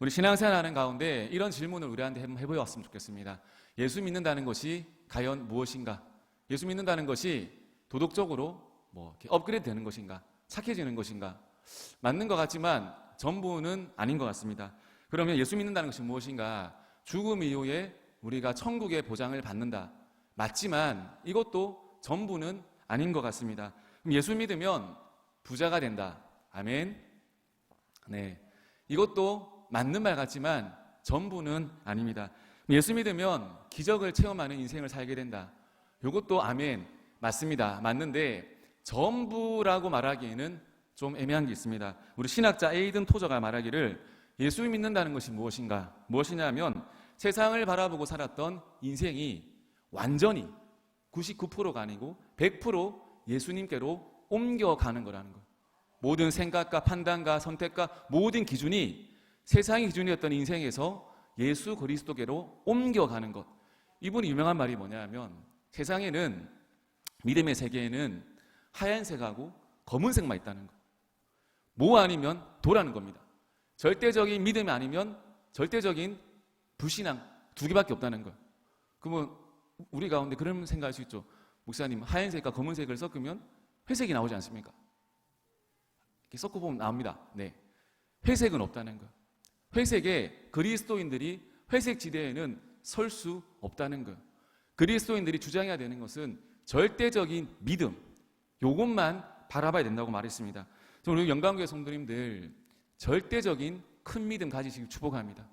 우리 신앙생활 하는 가운데 이런 질문을 우리한테 해보았으면 좋겠습니다. 예수 믿는다는 것이 과연 무엇인가? 예수 믿는다는 것이 도덕적으로 뭐 업그레이드 되는 것인가? 착해지는 것인가? 맞는 것 같지만 전부는 아닌 것 같습니다. 그러면 예수 믿는다는 것이 무엇인가? 죽음 이후에 우리가 천국의 보장을 받는다. 맞지만 이것도 전부는 아닌 것 같습니다. 그럼 예수 믿으면 부자가 된다. 아멘. 네. 이것도 맞는 말 같지만 전부는 아닙니다. 예수 믿으면 기적을 체험하는 인생을 살게 된다. 이것도 아멘. 맞습니다. 맞는데 전부라고 말하기에는 좀 애매한 게 있습니다. 우리 신학자 에이든 토저가 말하기를 예수 믿는다는 것이 무엇인가? 무엇이냐면 세상을 바라보고 살았던 인생이 완전히 99%가 아니고 100% 예수님께로 옮겨가는 거라는 거. 모든 생각과 판단과 선택과 모든 기준이 세상의 기준이었던 인생에서 예수 그리스도께로 옮겨가는 것. 이분이 유명한 말이 뭐냐면 세상에는 믿음의 세계에는 하얀색하고 검은색만 있다는 거. 뭐 아니면 도라는 겁니다. 절대적인 믿음이 아니면 절대적인 불신앙 두 개밖에 없다는 거예요. 그러면 우리 가운데 그런 생각할 수 있죠. 목사님 하얀색과 검은색을 섞으면 회색이 나오지 않습니까? 이렇게 섞어 보면 나옵니다. 네. 회색은 없다는 거예요. 회색에 그리스도인들이 회색 지대에는 설 수 없다는 거예요. 그리스도인들이 주장해야 되는 것은 절대적인 믿음, 요것만 바라봐야 된다고 말했습니다. 우리 영광교회 성도님들 절대적인 큰 믿음 가지시길 축복합니다.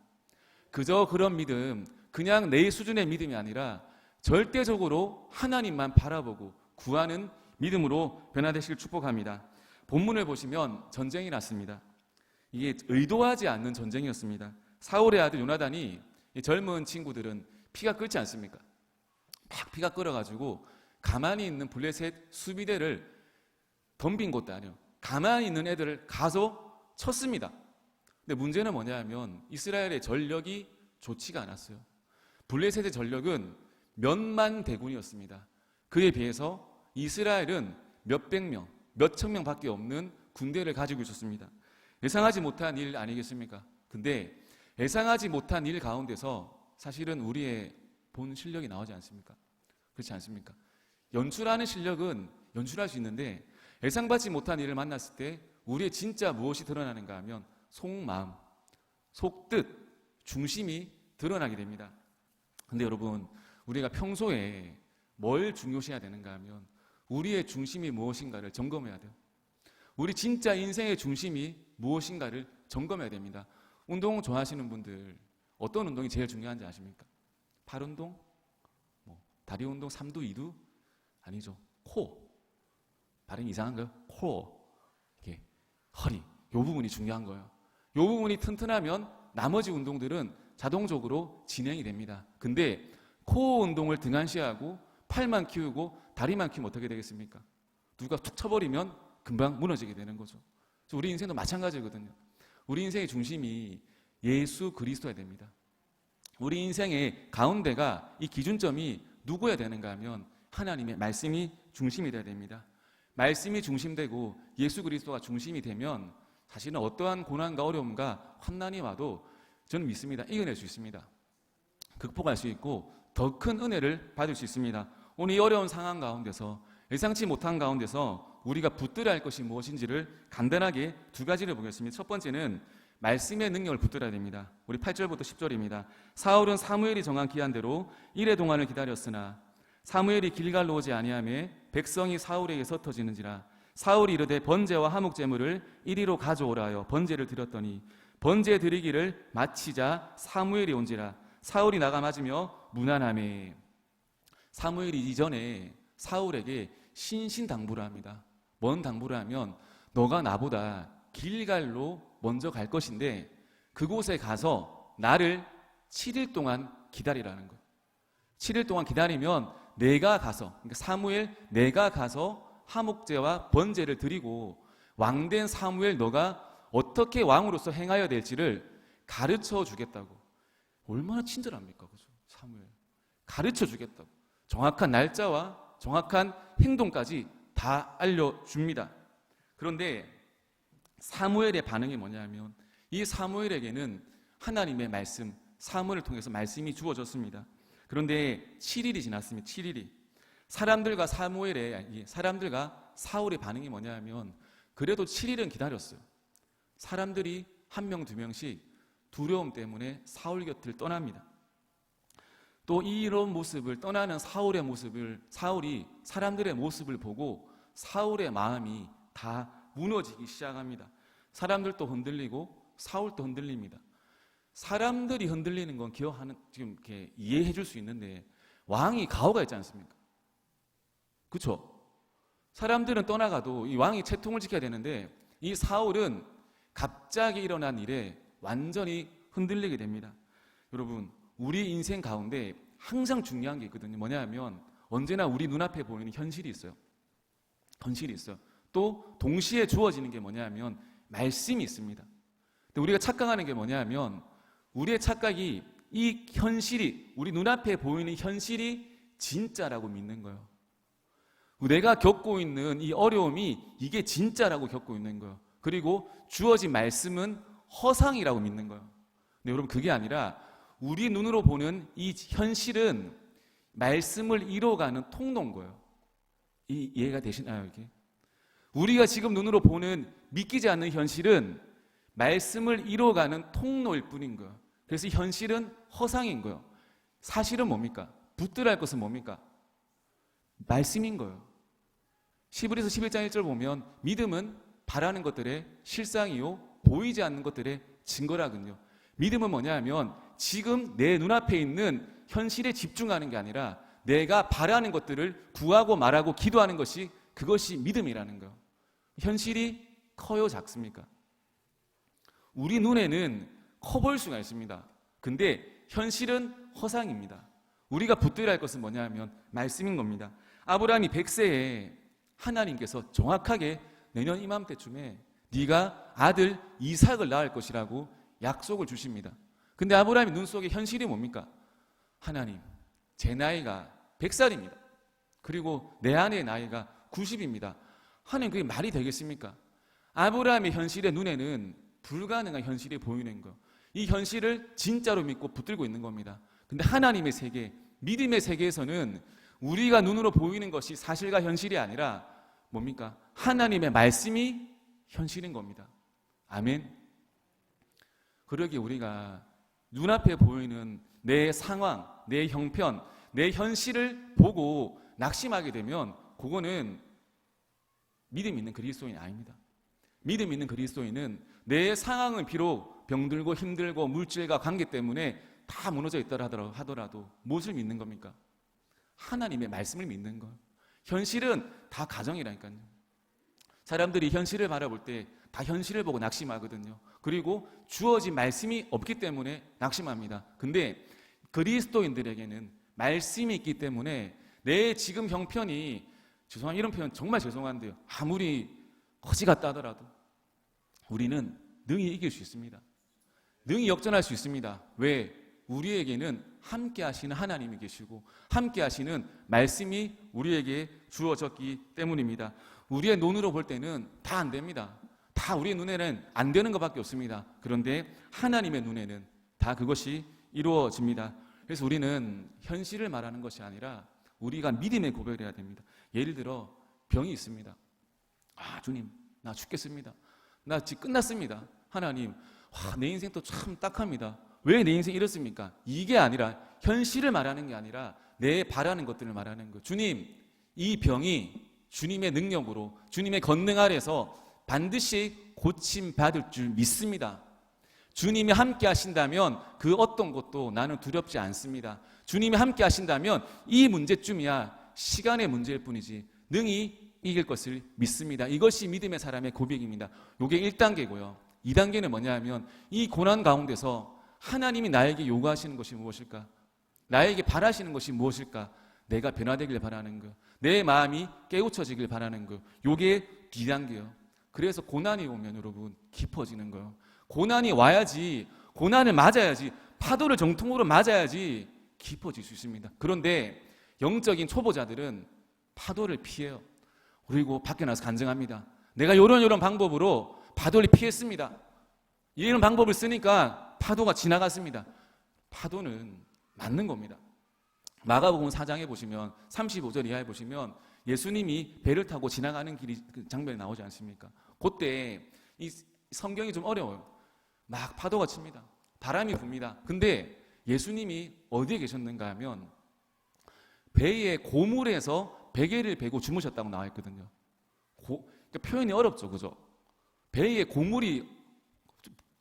그저 그런 믿음, 그냥 내 수준의 믿음이 아니라 절대적으로 하나님만 바라보고 구하는 믿음으로 변화되시길 축복합니다. 본문을 보시면 전쟁이 났습니다. 이게 의도하지 않는 전쟁이었습니다. 사울의 아들 요나단이 이 젊은 친구들은 피가 끓지 않습니까? 막 피가 끓어가지고 가만히 있는 블레셋 수비대를 덤빈 것도 아니에요. 가만히 있는 애들을 가서 쳤습니다. 근데 문제는 뭐냐면 이스라엘의 전력이 좋지가 않았어요. 블레셋의 전력은 몇만 대군이었습니다. 그에 비해서 이스라엘은 몇백 명, 몇천 명밖에 없는 군대를 가지고 있었습니다. 예상하지 못한 일 아니겠습니까? 근데 예상하지 못한 일 가운데서 사실은 우리의 본 실력이 나오지 않습니까? 그렇지 않습니까? 연출하는 실력은 연출할 수 있는데 예상받지 못한 일을 만났을 때 우리의 진짜 무엇이 드러나는가 하면 속마음, 속뜻, 중심이 드러나게 됩니다. 근데 여러분, 우리가 평소에 뭘 중요시해야 되는가 하면 우리의 중심이 무엇인가를 점검해야 돼요. 우리 진짜 인생의 중심이 무엇인가를 점검해야 됩니다. 운동 좋아하시는 분들 어떤 운동이 제일 중요한지 아십니까? 팔 운동? 뭐 다리 운동 3두 2두? 아니죠. 코. 발음이 이상한가요? 코. 이게 허리. 요 부분이 중요한 거예요. 요 부분이 튼튼하면 나머지 운동들은 자동적으로 진행이 됩니다. 근데 코 운동을 등한시하고 팔만 키우고 다리만 키우면 어떻게 되겠습니까? 누가 툭 쳐버리면 금방 무너지게 되는 거죠. 우리 인생도 마찬가지거든요. 우리 인생의 중심이 예수 그리스도야 됩니다. 우리 인생의 가운데가 이 기준점이 누구야 되는가 하면 하나님의 말씀이 중심이 돼야 됩니다. 말씀이 중심되고 예수 그리스도가 중심이 되면 사실은 어떠한 고난과 어려움과 환난이 와도 저는 믿습니다. 이겨낼 수 있습니다. 극복할 수 있고 더 큰 은혜를 받을 수 있습니다. 오늘 이 어려운 상황 가운데서 예상치 못한 가운데서 우리가 붙들어야 할 것이 무엇인지를 간단하게 두 가지를 보겠습니다. 첫 번째는 말씀의 능력을 붙들어야 됩니다. 우리 8절부터 10절입니다. 사울은 사무엘이 정한 기한대로 이래 동안을 기다렸으나 사무엘이 길갈로 오지 아니하매 백성이 사울에게 서 터지는지라 사울이 이르되 번제와 화목 제물을 이리로 가져오라 하여 번제를 드렸더니 번제 드리기를 마치자 사무엘이 온지라 사울이 나가 맞으며 무난함에 사무엘이 이전에 사울에게 신신당부를 합니다. 뭔 당부를 하면 너가 나보다 길갈로 먼저 갈 것인데 그곳에 가서 나를 7일 동안 기다리라는 것. 7일 동안 기다리면 내가 가서 그러니까 사무엘 내가 가서 하목제와 번제를 드리고 왕된 사무엘 너가 어떻게 왕으로서 행하여야 될지를 가르쳐 주겠다고. 얼마나 친절합니까? 그죠? 사무엘. 가르쳐 주겠다고. 정확한 날짜와 정확한 행동까지 다 알려줍니다. 그런데 사무엘의 반응이 뭐냐면 이 사무엘에게는 하나님의 말씀, 사문을 통해서 말씀이 주어졌습니다. 그런데 7일이 지났습니다. 7일이. 사람들과 사무엘의 이 사람들과 사울의 반응이 뭐냐면 그래도 7일은 기다렸어요. 사람들이 한 명 두 명씩 두려움 때문에 사울 곁을 떠납니다. 또 이런 모습을 떠나는 사울의 모습을 사울이 사람들의 모습을 보고 사울의 마음이 다 무너지기 시작합니다. 사람들도 흔들리고 사울도 흔들립니다. 사람들이 흔들리는 건 기억하는 지금 이렇게 이해해 줄 수 있는데 왕이 가오가 있지 않습니까? 그렇죠? 사람들은 떠나가도 이 왕이 채통을 지켜야 되는데 이 사울은 갑자기 일어난 일에 완전히 흔들리게 됩니다. 여러분, 우리 인생 가운데 항상 중요한 게 있거든요. 뭐냐면 언제나 우리 눈앞에 보이는 현실이 있어요. 현실이 있어요. 또 동시에 주어지는 게 뭐냐면 말씀이 있습니다. 근데 우리가 착각하는 게 뭐냐면 우리의 착각이 이 현실이 우리 눈앞에 보이는 현실이 진짜라고 믿는 거예요. 내가 겪고 있는 이 어려움이 이게 진짜라고 겪고 있는 거예요. 그리고 주어진 말씀은 허상이라고 믿는 거예요. 근데 여러분 그게 아니라 우리 눈으로 보는 이 현실은 말씀을 이뤄가는 통로인 거예요. 이 이해가 되시나요, 이게? 우리가 지금 눈으로 보는 믿기지 않는 현실은 말씀을 이뤄가는 통로일 뿐인 거예요. 그래서 이 현실은 허상인 거예요. 사실은 뭡니까? 붙들어야 할 것은 뭡니까? 말씀인 거예요. 시브리서 11장 1절 보면 믿음은 바라는 것들의 실상이요 보이지 않는 것들의 증거라군요. 믿음은 뭐냐면 지금 내 눈앞에 있는 현실에 집중하는 게 아니라 내가 바라는 것들을 구하고 말하고 기도하는 것이 그것이 믿음이라는 거예요. 현실이 커요, 작습니까? 우리 눈에는 커 보일 수가 있습니다. 근데 현실은 허상입니다. 우리가 붙들어야 할 것은 뭐냐면 말씀인 겁니다. 아브라함이 100세에 하나님께서 정확하게 내년 이맘때쯤에 네가 아들 이삭을 낳을 것이라고 약속을 주십니다. 근데 아브라함의 눈 속에 현실이 뭡니까? 하나님, 제 나이가 100살입니다. 그리고 내 아내의 나이가 90입니다. 하나님 그게 말이 되겠습니까? 아브라함의 현실의 눈에는 불가능한 현실이 보이는 거. 이 현실을 진짜로 믿고 붙들고 있는 겁니다. 근데 하나님의 세계, 믿음의 세계에서는 우리가 눈으로 보이는 것이 사실과 현실이 아니라 뭡니까? 하나님의 말씀이 현실인 겁니다. 아멘. 그러기 우리가 눈앞에 보이는 내 상황, 내 형편, 내 현실을 보고 낙심하게 되면 그거는 믿음 있는 그리스도인이 아닙니다. 믿음 있는 그리스도인은 내 상황은 비록 병들고 힘들고 물질과 관계 때문에 다 무너져 있더라 하더라도 무엇을 믿는 겁니까? 하나님의 말씀을 믿는 것. 현실은 다 가정이라니까요. 사람들이 현실을 바라볼 때 다 현실을 보고 낙심하거든요. 그리고 주어진 말씀이 없기 때문에 낙심합니다. 근데 그리스도인들에게는 말씀이 있기 때문에 내 지금 형편이 죄송한 이런 표현 정말 죄송한데요. 아무리 거지 같다 하더라도 우리는 능히 이길 수 있습니다. 능히 역전할 수 있습니다. 왜? 우리에게는 함께 하시는 하나님이 계시고 함께 하시는 말씀이 우리에게 주어졌기 때문입니다. 우리의 눈으로 볼 때는 다 안 됩니다. 다 우리의 눈에는 안 되는 것밖에 없습니다. 그런데 하나님의 눈에는 다 그것이 이루어집니다. 그래서 우리는 현실을 말하는 것이 아니라 우리가 믿음의 고백을 해야 됩니다. 예를 들어 병이 있습니다. 아, 주님, 나 죽겠습니다. 나 지금 끝났습니다. 하나님, 와, 내 인생도 참 딱합니다. 왜 내 인생 이렇습니까? 이게 아니라 현실을 말하는 게 아니라 내 바라는 것들을 말하는 거. 주님, 이 병이 주님의 능력으로 주님의 권능 아래서 반드시 고침 받을 줄 믿습니다. 주님이 함께 하신다면 그 어떤 것도 나는 두렵지 않습니다. 주님이 함께 하신다면 이 문제쯤이야 시간의 문제일 뿐이지 능히 이길 것을 믿습니다. 이것이 믿음의 사람의 고백입니다. 이게 1단계고요. 2단계는 뭐냐면 이 고난 가운데서 하나님이 나에게 요구하시는 것이 무엇일까? 나에게 바라시는 것이 무엇일까? 내가 변화되길 바라는 것. 내 마음이 깨우쳐지길 바라는 것. 요게 D단계요. 그래서 고난이 오면 여러분 깊어지는 거예요. 고난이 와야지, 고난을 맞아야지, 파도를 정통으로 맞아야지 깊어질 수 있습니다. 그런데 영적인 초보자들은 파도를 피해요. 그리고 밖에 나서 간증합니다. 내가 이런 이런 방법으로 파도를 피했습니다. 이런 방법을 쓰니까 파도가 지나갔습니다. 파도는 맞는 겁니다. 마가복음 4장에 보시면 35절 이하에 보시면 예수님이 배를 타고 지나가는 길이 그 장면이 나오지 않습니까? 그때 이 성경이 좀 어려워요. 막 파도가 칩니다. 바람이 붑니다. 근데 예수님이 어디에 계셨는가 하면 배의 고물에서 베개를 베고 주무셨다고 나와 있거든요. 고, 그러니까 표현이 어렵죠, 그죠? 배의 고물이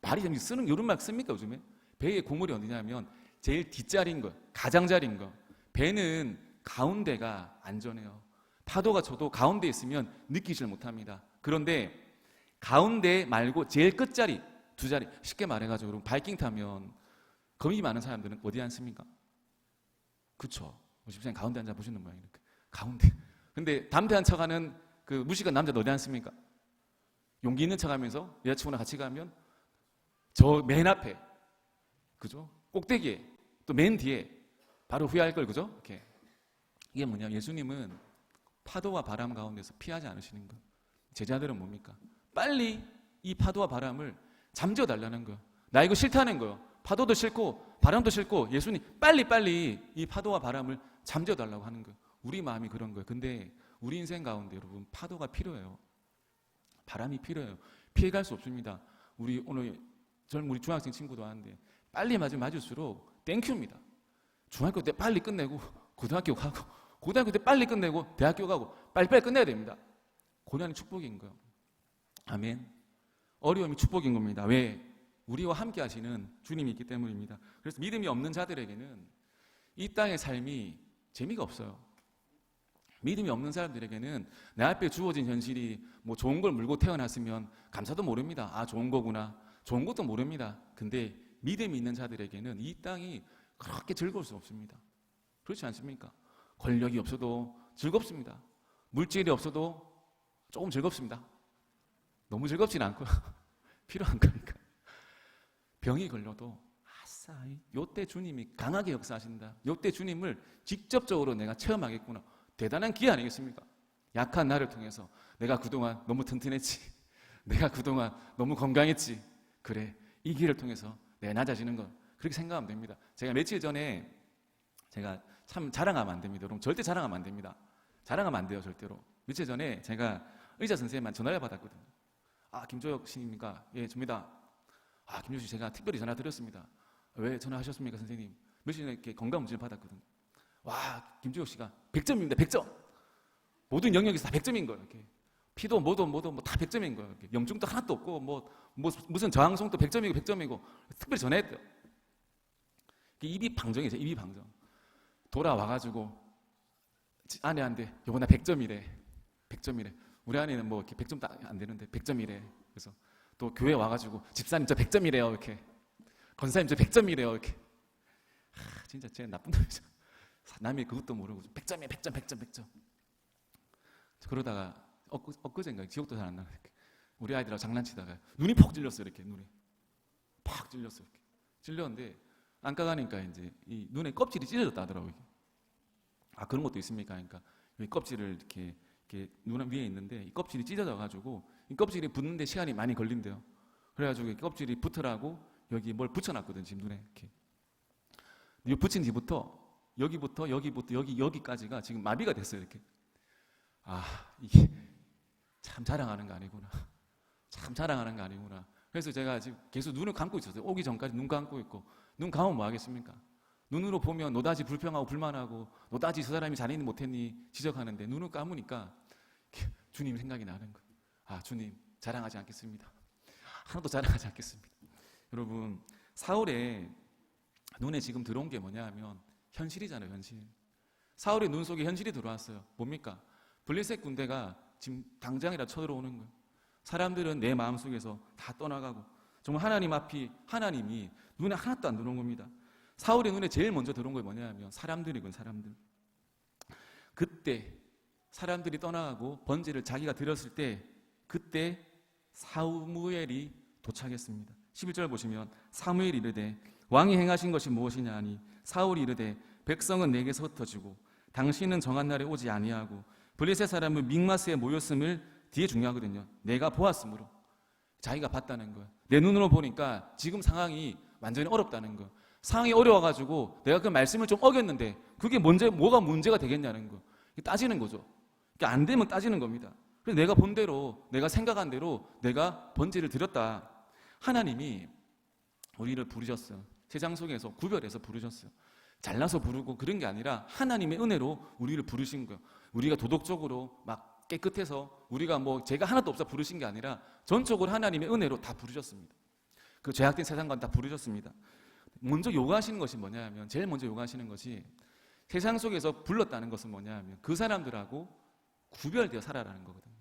말이 좀 쓰는 이런 말 씁니까 요즘에? 배의 고물이 어디냐면 제일 뒷자리인 거, 가장자리인 거. 배는 가운데가 안전해요. 파도가 쳐도 가운데 있으면 느끼질 못합니다. 그런데 가운데 말고 제일 끝자리 두 자리 쉽게 말해가지고 여러분 바이킹 타면 겁이 많은 사람들은 어디 앉습니까? 그쵸? 집사님 가운데 앉아 보시는 모양 이렇게 가운데. 근데 담배 한 척하는 그 무식한 남자 어디 앉습니까? 용기 있는 척하면서 여자친구랑 같이 가면 저 맨 앞에 그죠? 꼭대기에 또 맨 뒤에 바로 후회할 걸 그죠? 이렇게 이게 뭐냐? 예수님은 파도와 바람 가운데서 피하지 않으시는 거. 제자들은 뭡니까? 빨리 이 파도와 바람을 잠재워 달라는 거예요. 나 이거 싫다는 거예요. 파도도 싫고 바람도 싫고 예수님 빨리 빨리 이 파도와 바람을 잠재워 달라고 하는 거예요. 우리 마음이 그런 거예요. 근데 우리 인생 가운데 여러분 파도가 필요해요. 바람이 필요해요. 피해갈 수 없습니다. 우리 오늘 젊은 우리 중학생 친구도 하는데 빨리 맞으면 맞을수록 땡큐입니다. 중학교 때 빨리 끝내고 고등학교 가고 고등학교 때 빨리 끝내고 대학교 가고 빨리빨리 끝내야 됩니다. 고난이 축복인 거예요. 아멘. 어려움이 축복인 겁니다. 왜? 우리와 함께 하시는 주님이 있기 때문입니다. 그래서 믿음이 없는 자들에게는 이 땅의 삶이 재미가 없어요. 믿음이 없는 사람들에게는 내 앞에 주어진 현실이 뭐 좋은 걸 물고 태어났으면 감사도 모릅니다. 아, 좋은 거구나. 좋은 것도 모릅니다. 근데 믿음이 있는 자들에게는 이 땅이 그렇게 즐거울 수 없습니다. 그렇지 않습니까? 권력이 없어도 즐겁습니다. 물질이 없어도 조금 즐겁습니다. 너무 즐겁지는 않고 필요한 거니까. 병이 걸려도 아싸, 요때 주님이 강하게 역사하신다. 요때 주님을 직접적으로 내가 체험하겠구나. 대단한 기회 아니겠습니까? 약한 나를 통해서 내가 그동안 너무 튼튼했지. 내가 그동안 너무 건강했지. 그래. 이 길을 통해서 내 낮아지는 것. 그렇게 생각하면 됩니다. 제가 며칠 전에 제가 참 자랑하면 안 됩니다. 여러분 절대 자랑하면 안 됩니다. 자랑하면 안 돼요, 절대로. 며칠 전에 제가 의사 선생님한테 전화를 받았거든요. 아, 김조혁 씨입니까? 예, 접니다. 아, 김조혁 씨 제가 특별히 전화 드렸습니다. 왜 전화하셨습니까, 선생님? 며칠 전에 이렇게 건강 문제를 받았거든요. 와, 김조혁 씨가 100점입니다, 100점. 모든 영역에서 다 100점인 거예요, 이렇게. 피도 뭐도 뭐도 뭐 다 100점인 거예요. 이렇게. 염증도 하나도 없고 뭐, 뭐 무슨 저항성도 100점이고 100점이고 특별히 전화했대요. 입이 방정이죠, 입이 방정. 돌아와가지고 아내한테 요거 나 100점이래. 100점이래. 우리 아내는 뭐 이렇게 100점 딱안 되는데 100점이래. 그래서 또 교회 와가지고 집사님 저 100점이래요. 이렇게. 권사님 저 100점이래요. 이렇게. 하, 진짜 쟤 나쁜 놈이죠. 남이 그것도 모르고 100점이야 100점 100점 100점. 그러다가 엊그, 엊그젠가 기억도 잘 안 나네. 우리 아이들하고 장난치다가 눈이 퍽 찔렸어요. 이렇게 눈이. 팍 찔렸어요. 이렇게. 찔렸는데 안과 가니까 이제 이 눈에 껍질이 찢어졌다 하더라고요. 아 그런 것도 있습니까? 그러니까 이 껍질을 이렇게 이렇게 눈 위에 있는데 이 껍질이 찢어져 가지고 이 껍질이 붙는데 시간이 많이 걸린대요. 그래가지고 이 껍질이 붙으라고 여기 뭘 붙여놨거든 지금 눈에 이렇게. 이 붙인 뒤부터 여기부터 여기부터 여기 여기까지가 지금 마비가 됐어요 이렇게. 아 이게 참 자랑하는 거 아니구나. 참 자랑하는 거 아니구나. 그래서 제가 지금 계속 눈을 감고 있었어요. 오기 전까지 눈 감고 있고 눈 감으면 뭐 하겠습니까? 눈으로 보면 노다지 불평하고 불만하고 노다지 저 사람이 잘했니 못했니 지적하는데 눈을 감으니까 주님 생각이 나는 거예요. 아 주님 자랑하지 않겠습니다. 하나도 자랑하지 않겠습니다. 여러분 사울의 눈에 지금 들어온 게 뭐냐 하면 현실이잖아요 현실. 사울의 눈 속에 현실이 들어왔어요. 뭡니까? 블레셋 군대가 지금 당장이라 쳐들어오는 거예요. 사람들은 내 마음 속에서 다 떠나가고 정말 하나님 앞이 하나님이 눈에 하나도 안 들어온 겁니다. 사울의 눈에 제일 먼저 들어온 게 뭐냐면 사람들이군 사람들. 그때 사람들이 떠나가고 번제를 자기가 드렸을 때 그때 사무엘이 도착했습니다. 11절 보시면 사무엘이 이르되 왕이 행하신 것이 무엇이냐 하니 사울이 이르되 백성은 내게서 흩어지고 당신은 정한 날에 오지 아니하고 블레셋 사람은 믹마스에 모였음을 뒤에 중요하거든요. 내가 보았으므로 자기가 봤다는 거예요. 내 눈으로 보니까 지금 상황이 완전히 어렵다는 거. 상황이 어려워가지고 내가 그 말씀을 좀 어겼는데 그게 문제, 뭐가 문제가 되겠냐는 거. 따지는 거죠. 이게 안 되면 따지는 겁니다. 그래서 내가 본 대로, 내가 생각한 대로 내가 번제를 드렸다. 하나님이 우리를 부르셨어요. 세상 속에서 구별해서 부르셨어요. 잘나서 부르고 그런 게 아니라 하나님의 은혜로 우리를 부르신 거예요. 우리가 도덕적으로 막 깨끗해서 우리가 뭐 제가 하나도 없어 부르신 게 아니라 전적으로 하나님의 은혜로 다 부르셨습니다. 그 죄악된 세상과 다 부르셨습니다. 먼저 요구하시는 것이 뭐냐 하면 제일 먼저 요구하시는 것이 세상 속에서 불렀다는 것은 뭐냐 하면 그 사람들하고 구별되어 살아라는 거거든요.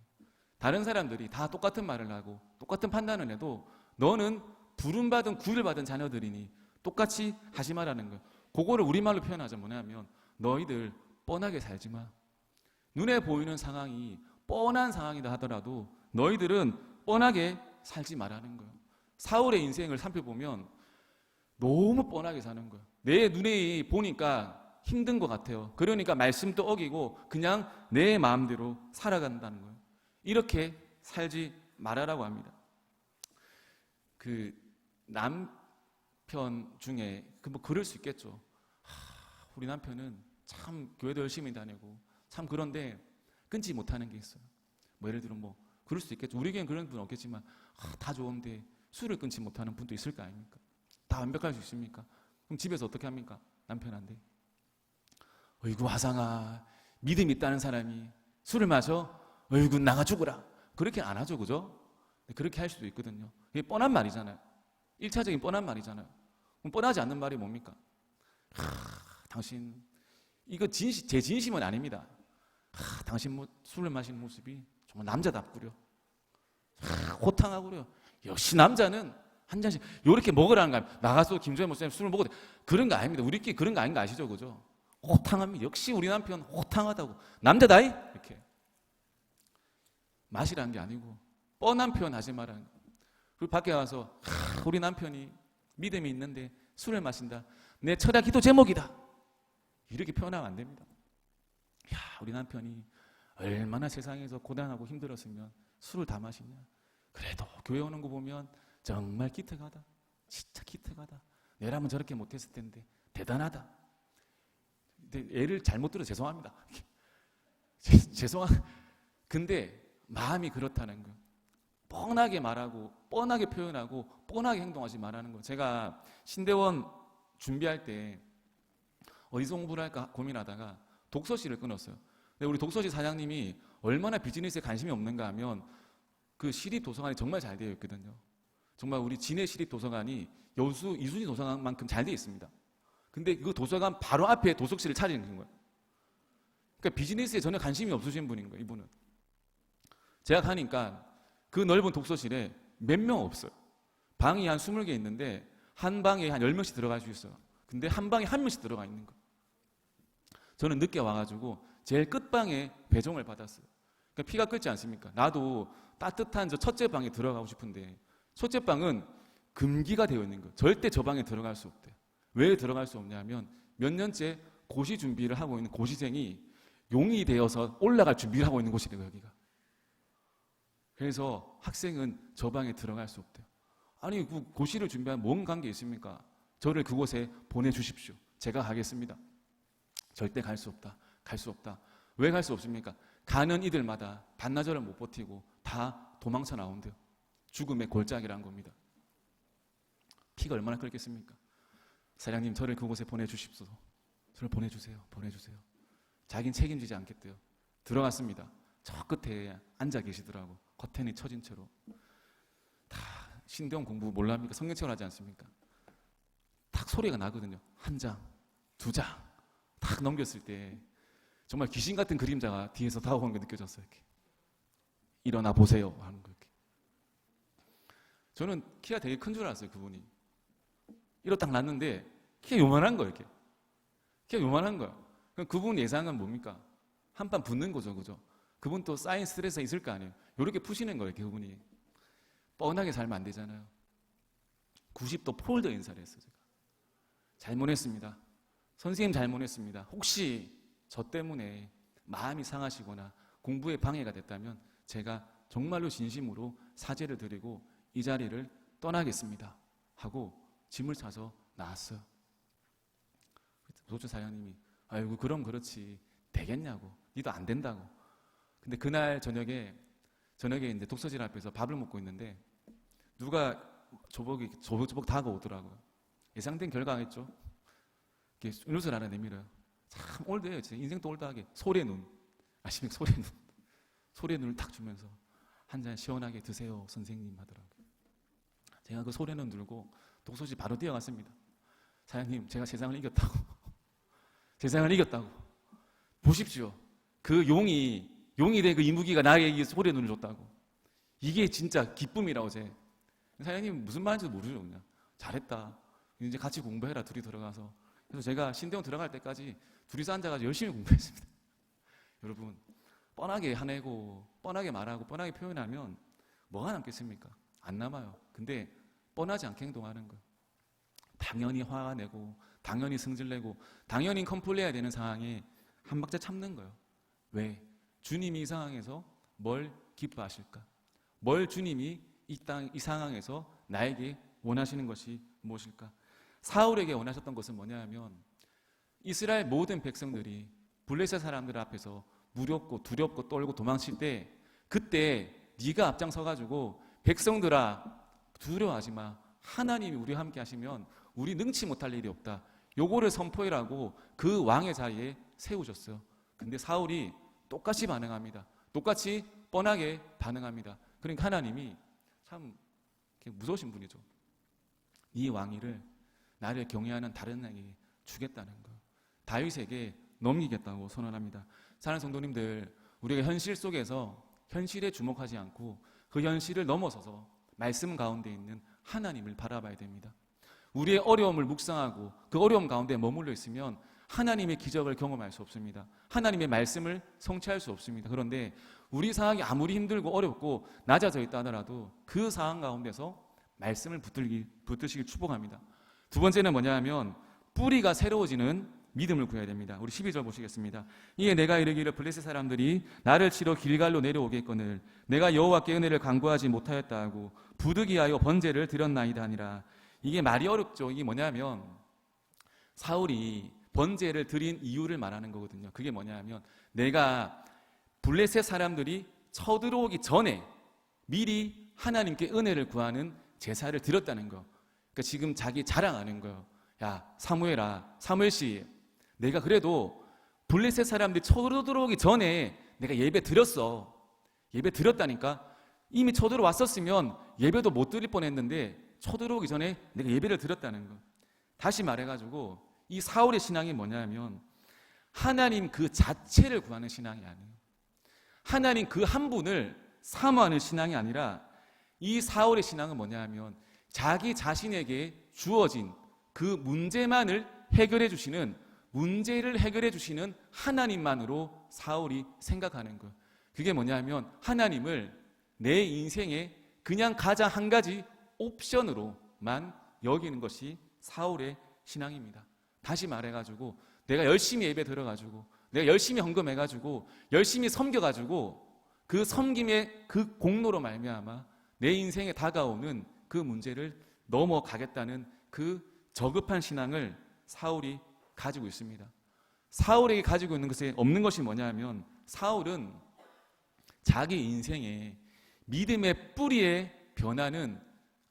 다른 사람들이 다 똑같은 말을 하고 똑같은 판단을 해도 너는 부름받은 구별받은 자녀들이니 똑같이 하지 말라는 거예요. 그거를 우리말로 표현하자 뭐냐면 너희들 뻔하게 살지 마. 눈에 보이는 상황이 뻔한 상황이다 하더라도 너희들은 뻔하게 살지 말라는 거예요. 사울의 인생을 살펴보면 너무 뻔하게 사는 거예요. 내 눈에 보니까 힘든 것 같아요. 그러니까 말씀도 어기고 그냥 내 마음대로 살아간다는 거예요. 이렇게 살지 말아라고 합니다. 그 남편 중에 그뭐 그럴 수 있겠죠. 하, 우리 남편은 참 교회도 열심히 다니고 참 그런데 끊지 못하는 게 있어요. 뭐 예를 들어 뭐 그럴 수 있겠죠. 우리 교회는 그런 분 없겠지만 아, 다 좋은데 술을 끊지 못하는 분도 있을 거 아닙니까? 다 완벽할 수 있습니까? 그럼 집에서 어떻게 합니까? 남편한테. 어이구 화상아 믿음 있다는 사람이 술을 마셔 어이구 나가 죽어라 그렇게 안 하죠 그죠? 그렇게 할 수도 있거든요 이게 뻔한 말이잖아요 1차적인 뻔한 말이잖아요 그럼 뻔하지 않는 말이 뭡니까? 하, 당신 이거 진심, 제 진심은 아닙니다 하, 당신 뭐 술을 마시는 모습이 정말 남자답구려 하, 호탕하구려 역시 남자는 한 잔씩 요렇게 먹으라는 거 아닙니까? 나가서 김조현 목사님 술을 먹어도 그런 거 아닙니다 우리끼리 그런 거 아닌 거 아시죠 그죠? 호탕합니다. 역시 우리 남편 호탕하다고. 남자다이? 이렇게. 맛이라는 게 아니고 뻔한 표현 하지 말라는 거. 그리고 밖에 가서 하, 우리 남편이 믿음이 있는데 술을 마신다. 내 철야 기도 제목이다. 이렇게 표현하면 안 됩니다. 야, 우리 남편이 얼마나 세상에서 고단하고 힘들었으면 술을 다 마시냐. 그래도 교회 오는 거 보면 정말 기특하다. 진짜 기특하다. 내라면 저렇게 못했을 텐데 대단하다. 근데 애를 잘못 들어 죄송합니다. 죄송한. 근데 마음이 그렇다는 거. 뻔하게 말하고 뻔하게 표현하고 뻔하게 행동하지 말라는 거. 제가 신대원 준비할 때 어디서 공부를 할까 고민하다가 독서실을 끊었어요. 근데 우리 독서실 사장님이 얼마나 비즈니스에 관심이 없는가 하면 그 시립 도서관이 정말 잘 되어 있거든요. 정말 우리 진해 시립 도서관이 여수 이순희 도서관만큼 잘 되어 있습니다. 근데 그 도서관 바로 앞에 도서실을 차리는 거예요. 그러니까 비즈니스에 전혀 관심이 없으신 분인 거예요, 이분은. 제가 가니까 그 넓은 독서실에 몇 명 없어요. 방이 한 20개 있는데 한 방에 한 10명씩 들어갈 수 있어요. 근데 한 방에 한 명씩 들어가 있는 거예요. 저는 늦게 와가지고 제일 끝방에 배정을 받았어요. 그러니까 피가 끓지 않습니까? 나도 따뜻한 저 첫째 방에 들어가고 싶은데 첫째 방은 금기가 되어 있는 거예요. 절대 저 방에 들어갈 수 없대요. 왜 들어갈 수 없냐면 몇 년째 고시 준비를 하고 있는 고시생이 용이 되어서 올라갈 준비를 하고 있는 곳이래요 여기가. 그래서 학생은 저 방에 들어갈 수 없대요. 아니 그 고시를 준비한 뭔 관계 있습니까? 저를 그곳에 보내주십시오. 제가 가겠습니다. 절대 갈 수 없다. 갈 수 없다. 왜 갈 수 없습니까? 가는 이들마다 반나절을 못 버티고 다 도망쳐 나온대요. 죽음의 골짜기란 겁니다. 피가 얼마나 끓겠습니까? 사장님 저를 그곳에 보내주십시오. 저를 보내주세요. 보내주세요. 자긴 책임지지 않겠대요. 들어갔습니다. 저 끝에 앉아 계시더라고. 커튼이 쳐진 채로. 다 신대원 공부 몰랍니까? 성경책을 하지 않습니까? 탁 소리가 나거든요. 한 장, 두 장. 탁 넘겼을 때 정말 귀신 같은 그림자가 뒤에서 다가오는 게 느껴졌어요. 이렇게. 일어나 보세요. 하는 거 이렇게. 저는 키가 되게 큰 줄 알았어요. 그분이. 이러 딱 났는데 키가 요만한 거예요, 이렇게. 키가 요만한 거예요. 그럼 그분 예상은 뭡니까? 한판 붙는 거죠, 그죠? 그분 또 쌓인 스트레스가 있을 거 아니에요. 요렇게 푸시는 거예요, 그분이. 뻔하게 살면 안 되잖아요. 90도 폴더 인사를 했어요, 제가. 잘못했습니다. 선생님 잘못했습니다. 혹시 저 때문에 마음이 상하시거나 공부에 방해가 됐다면 제가 정말로 진심으로 사죄를 드리고 이 자리를 떠나겠습니다. 하고 짐을 싸서 나왔어요. 도청 사장님이 아이고 그럼 그렇지 되겠냐고 니도 안 된다고. 근데 그날 저녁에 저녁에 이제 독서실 앞에서 밥을 먹고 있는데 누가 조복이 조복 조복 다가 오더라고요. 예상된 결과겠죠. 이렇게 눈을 하나 내밀어요. 참 올드해요. 제 인생도 올드하게 소래 눈 아십니까 소래 눈 소래 눈을 탁 주면서 한 잔 시원하게 드세요 선생님 하더라고요. 제가 그 소래 눈 들고 독서실 바로 뛰어갔습니다. 사장님 제가 세상을 이겼다고 세상을 이겼다고 보십시오. 그 용이 용이 된 그 이무기가 나에게 이 소래 눈을 줬다고 이게 진짜 기쁨이라고 제 사장님 무슨 말인지도 모르죠 그냥 잘했다 이제 같이 공부해라 둘이 들어가서 그래서 제가 신대원 들어갈 때까지 둘이서 앉아가지고 열심히 공부했습니다. 여러분 뻔하게 화내고 뻔하게 말하고 뻔하게 표현하면 뭐가 남겠습니까? 안 남아요. 근데 뻔하지 않게 행동하는 거예요. 당연히 화가 내고 당연히 승질내고 당연히 컴플레해야 되는 상황에 한 박자 참는 거예요. 왜? 주님이 이 상황에서 뭘 기뻐하실까? 뭘 주님이 이, 땅, 이 상황에서 나에게 원하시는 것이 무엇일까? 사울에게 원하셨던 것은 뭐냐면 이스라엘 모든 백성들이 블레셋 사람들 앞에서 무렵고 두렵고 떨고 도망칠 때 그때 네가 앞장서 가지고 백성들아 두려워하지 마. 하나님이 우리와 함께 하시면 우리 능치 못할 일이 없다. 요거를 선포해라고 그 왕의 자리에 세우셨어요. 근데 사울이 똑같이 반응합니다. 똑같이 뻔하게 반응합니다. 그러니까 하나님이 참 무서우신 분이죠. 이 왕위를 나를 경외하는 다른 에게 주겠다는 거. 다윗에게 넘기겠다고 선언합니다. 사랑하는 성도님들, 우리가 현실 속에서 현실에 주목하지 않고 그 현실을 넘어서서 말씀 가운데 있는 하나님을 바라봐야 됩니다. 우리의 어려움을 묵상하고 그 어려움 가운데 머물러 있으면 하나님의 기적을 경험할 수 없습니다. 하나님의 말씀을 성취할 수 없습니다. 그런데 우리 상황이 아무리 힘들고 어렵고 낮아져 있다 하더라도 그 상황 가운데서 말씀을 붙들기, 붙드시길 축복합니다. 두 번째는 뭐냐 하면 뿌리가 새로워지는 믿음을 구해야 됩니다. 우리 12절 보시겠습니다. 이에 내가 이르기를 블레셋 사람들이 나를 치러 길갈로 내려오겠거늘 내가 여호와께 은혜를 간구하지 못하였다 하고 부득이하여 번제를 드렸나이다 하니라. 이게 말이 어렵죠. 이게 뭐냐면 사울이 번제를 드린 이유를 말하는 거거든요. 그게 뭐냐면 내가 블레셋 사람들이 쳐들어오기 전에 미리 하나님께 은혜를 구하는 제사를 드렸다는 거. 그러니까 지금 자기 자랑하는 거예요. 야 사무엘아, 사무엘 씨, 내가 그래도 블레셋 사람들이 쳐들어오기 전에 내가 예배 드렸어. 예배 드렸다니까. 이미 쳐들어왔었으면 예배도 못 드릴 뻔했는데 쳐들어오기 전에 내가 예배를 드렸다는 거. 다시 말해가지고 이 사울의 신앙이 뭐냐면 하나님 그 자체를 구하는 신앙이 아니에요. 하나님 그 한 분을 사모하는 신앙이 아니라 이 사울의 신앙은 뭐냐면 자기 자신에게 주어진 그 문제만을 해결해 주시는 문제를 해결해 주시는 하나님만으로 사울이 생각하는 것. 그게 뭐냐면 하나님을 내 인생에 그냥 가장 한 가지 옵션으로만 여기는 것이 사울의 신앙입니다. 다시 말해가지고 내가 열심히 예배 들어가지고 내가 열심히 헌금해가지고 열심히 섬겨가지고 그 섬김의 그 공로로 말미암아 내 인생에 다가오는 그 문제를 넘어가겠다는 그 저급한 신앙을 사울이 가지고 있습니다. 사울에게 가지고 있는 것에 없는 것이 뭐냐면 사울은 자기 인생에 믿음의 뿌리의 변화는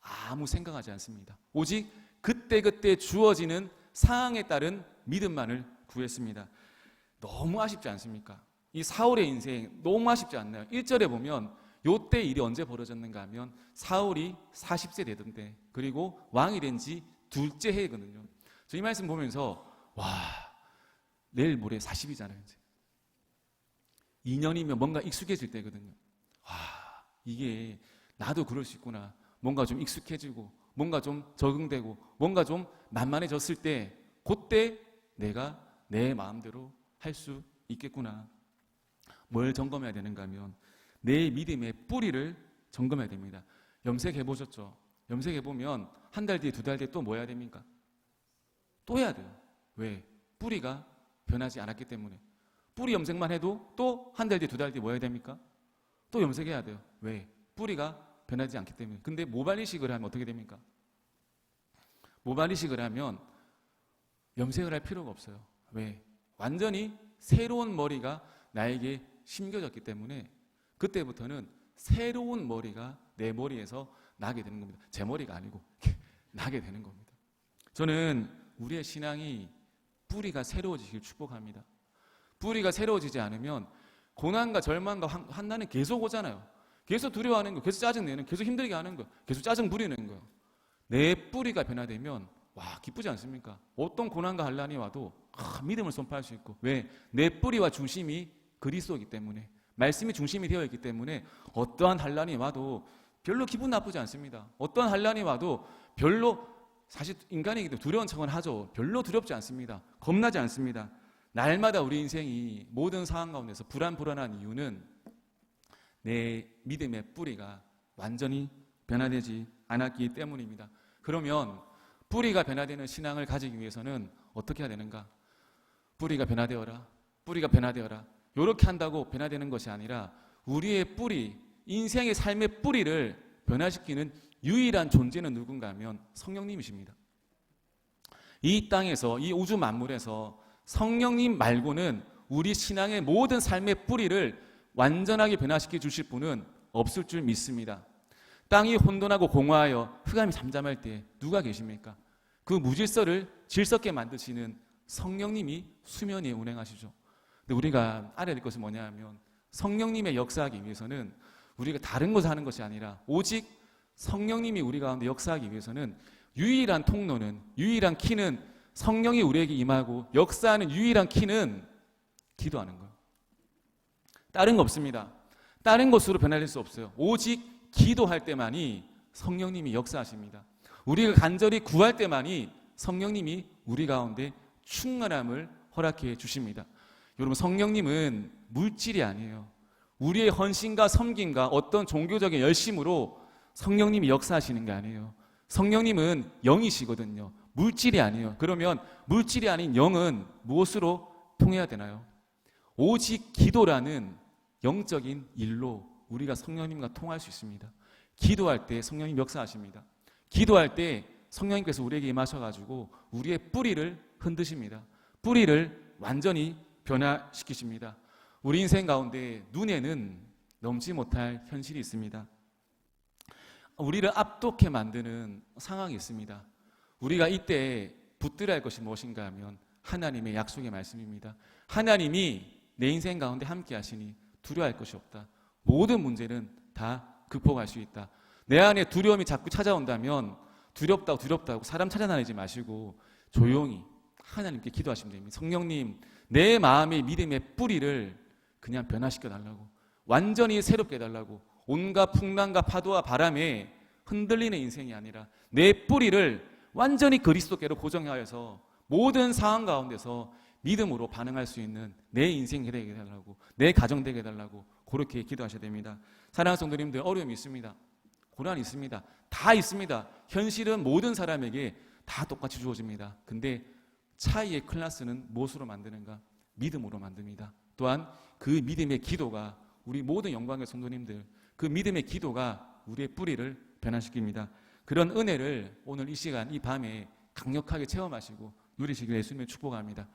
아무 생각하지 않습니다. 오직 그때그때 주어지는 상황에 따른 믿음만을 구했습니다. 너무 아쉽지 않습니까? 이 사울의 인생 너무 아쉽지 않나요? 1절에 보면 요때 일이 언제 벌어졌는가 하면 사울이 40세 되던데 그리고 왕이 된 지 둘째 해거든요. 저 이 말씀 보면서 와 내일 모레 40이잖아요. 이제. 2년이면 뭔가 익숙해질 때거든요. 와 이게 나도 그럴 수 있구나. 뭔가 좀 익숙해지고 뭔가 좀 적응되고 뭔가 좀 만만해졌을 때 그때 내가 내 마음대로 할 수 있겠구나. 뭘 점검해야 되는가 하면 내 믿음의 뿌리를 점검해야 됩니다. 염색해 보셨죠? 염색해 보면 한 달 뒤에 두 달 뒤에 또 뭐 해야 됩니까? 또 해야 돼요. 왜? 뿌리가 변하지 않았기 때문에. 뿌리 염색만 해도 또 한 달 뒤에 두 달 뒤에 뭐 해야 됩니까? 또 염색해야 돼요. 왜? 뿌리가 변하지 않기 때문에. 근데 모발 이식을 하면 어떻게 됩니까? 모발 이식을 하면 염색을 할 필요가 없어요. 왜? 완전히 새로운 머리가 나에게 심겨졌기 때문에 그때부터는 새로운 머리가 내 머리에서 나게 되는 겁니다. 제 머리가 아니고 나게 되는 겁니다. 저는 우리의 신앙이 뿌리가 새로워지길 축복합니다. 뿌리가 새로워지지 않으면 고난과 절망과 환- 환난은 계속 오잖아요. 계속 두려워하는 거, 계속 짜증내는, 계속 힘들게 하는 거, 계속 짜증 부리는 거요. 내 뿌리가 변화되면 와 기쁘지 않습니까? 어떤 고난과 환난이 와도 아, 믿음을 선포할 수 있고 왜? 내 뿌리와 중심이 그리스도이기 때문에 말씀이 중심이 되어 있기 때문에 어떠한 환난이 와도 별로 기분 나쁘지 않습니다. 어떠한 환난이 와도 별로 사실 인간이기 때문에 두려운 척은 하죠. 별로 두렵지 않습니다. 겁나지 않습니다. 날마다 우리 인생이 모든 상황 가운데서 불안불안한 이유는 내 믿음의 뿌리가 완전히 변화되지 않았기 때문입니다. 그러면 뿌리가 변화되는 신앙을 가지기 위해서는 어떻게 해야 되는가? 뿌리가 변화되어라. 뿌리가 변화되어라. 이렇게 한다고 변화되는 것이 아니라 우리의 뿌리, 인생의 삶의 뿌리를 변화시키는 유일한 존재는 누군가 하면 성령님이십니다. 이 땅에서 이 우주 만물에서 성령님 말고는 우리 신앙의 모든 삶의 뿌리를 완전하게 변화시켜 주실 분은 없을 줄 믿습니다. 땅이 혼돈하고 공허하여 흑암이 잠잠할 때 누가 계십니까? 그 무질서를 질서게 만드시는 성령님이 수면 위에 운행하시죠. 우리가 알아야 될 것은 뭐냐 하면 성령님의 역사하기 위해서는 우리가 다른 것을 하는 것이 아니라 오직 성령님이 우리 가운데 역사하기 위해서는 유일한 통로는 유일한 키는 성령이 우리에게 임하고 역사하는 유일한 키는 기도하는 거예요. 다른 거 없습니다. 다른 것으로 변화될 수 없어요. 오직 기도할 때만이 성령님이 역사하십니다. 우리가 간절히 구할 때만이 성령님이 우리 가운데 충만함을 허락해 주십니다. 여러분 성령님은 물질이 아니에요. 우리의 헌신과 섬김과 어떤 종교적인 열심으로 성령님이 역사하시는 게 아니에요. 성령님은 영이시거든요. 물질이 아니에요. 그러면 물질이 아닌 영은 무엇으로 통해야 되나요? 오직 기도라는 영적인 일로 우리가 성령님과 통할 수 있습니다. 기도할 때 성령님 역사하십니다. 기도할 때 성령님께서 우리에게 임하셔가지고 우리의 뿌리를 흔드십니다. 뿌리를 완전히 변화시키십니다. 우리 인생 가운데 눈에는 넘지 못할 현실이 있습니다. 우리를 압독해 만드는 상황이 있습니다. 우리가 이때 붙들어야 할 것이 무엇인가 하면 하나님의 약속의 말씀입니다. 하나님이 내 인생 가운데 함께 하시니 두려워할 것이 없다. 모든 문제는 다 극복할 수 있다. 내 안에 두려움이 자꾸 찾아온다면 두렵다고 두렵다고 사람 찾아다니지 마시고 조용히 하나님께 기도하시면 됩니다. 성령님, 내 마음의 믿음의 뿌리를 그냥 변화시켜 달라고 완전히 새롭게 해달라고 온갖 풍랑과 파도와 바람에 흔들리는 인생이 아니라 내 뿌리를 완전히 그리스도께로 고정하여서 모든 상황 가운데서 믿음으로 반응할 수 있는 내 인생 되게 해달라고 내 가정 되게 해달라고 그렇게 기도하셔야 됩니다. 사랑하는 성도님들 어려움이 있습니다. 고난이 있습니다. 다 있습니다. 현실은 모든 사람에게 다 똑같이 주어집니다. 근데 차이의 클래스는 무엇으로 만드는가? 믿음으로 만듭니다. 또한 그 믿음의 기도가 우리 모든 영광의 성도님들 그 믿음의 기도가 우리의 뿌리를 변화시킵니다. 그런 은혜를 오늘 이 시간 이 밤에 강력하게 체험하시고 누리시길 예수님의 축복합니다.